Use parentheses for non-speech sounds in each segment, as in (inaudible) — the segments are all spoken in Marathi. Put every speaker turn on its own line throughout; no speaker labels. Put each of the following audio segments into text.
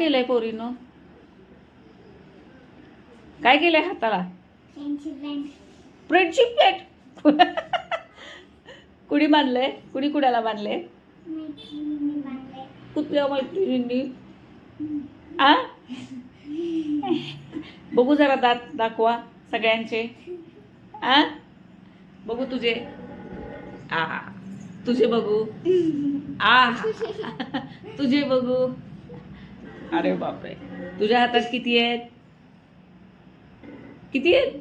केलंय पोरीनं? काय केलंय हाताला? फ्रेंडशिप पेट कुणी बांधलंय? कुणी कुणाला बांधले कुठल्या मैत्रिणींनी? आ? बघू जरा दात दाखवा सगळ्यांचे. आ? बघू तुझे. आ तुझे बघू. आ (laughs) तुझे बघू. अरे बापरे. तुझ्या हातात किती आहेत? किती आहेत?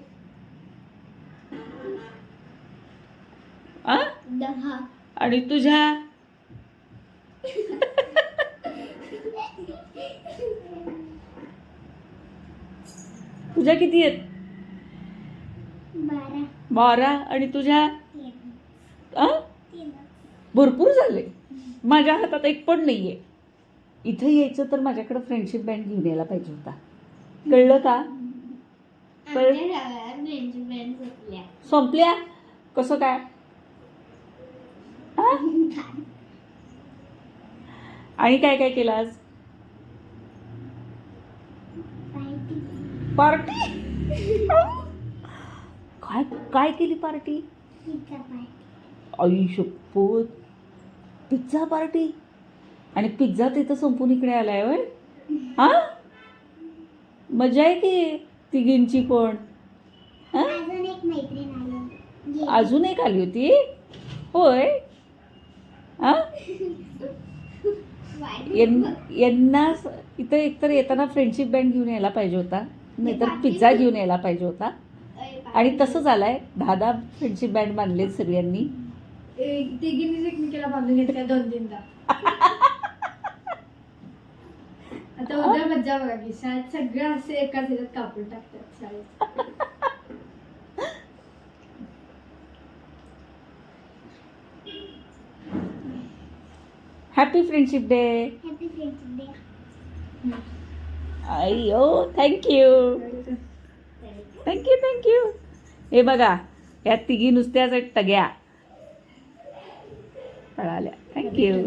दहा.
आणि तुझ्या? तुझ्या किती आहेत?
बारा.
बारा. आणि तुझ्या? आ? भरपूर झाले. माझ्या हातात एक पण नाहीये. इथं यायचं तर माझ्याकडे फ्रेंडशिप बँड घेऊन यायला पाहिजे होता. कळलं का? कळ संपल्या. कसं काय? आणि काय काय केलं आज? पार्टी काय काय केली पार्टी आई शपथ पिझ्झा पार्टी आणि पिझ्झा तिथं संपून इकडे आलाय होय. हा? मजा आहे की तिघींची पण? हा?
अजून एक मैत्रीण आली.
अजून एक आली होती? होय. हा? यां- यांना इथं एकतर येताना फ्रेंडशिप बँड घेऊन यायला पाहिजे होता. नाहीतर पिझ्झा घेऊन यायला पाहिजे होता. आणि तसं झालंय दहा दहा फ्रेंडशिप बँड बांधलेत सगळ्यांनी.
तिघींनीच एकमेकीला बांधून घेतल्या दोन तीनदा (laughs) आता उद्या मज्जा बघा की शाळेत सगळं असे एकाच ह्याच्यात कापून टाकतात शाळेत.
Happy friendship day
happy friendship day
अय्यो thank you thank you thank you हे बघा या तिघी नुसत्याच टग्या. कळाल्या. थँक्यू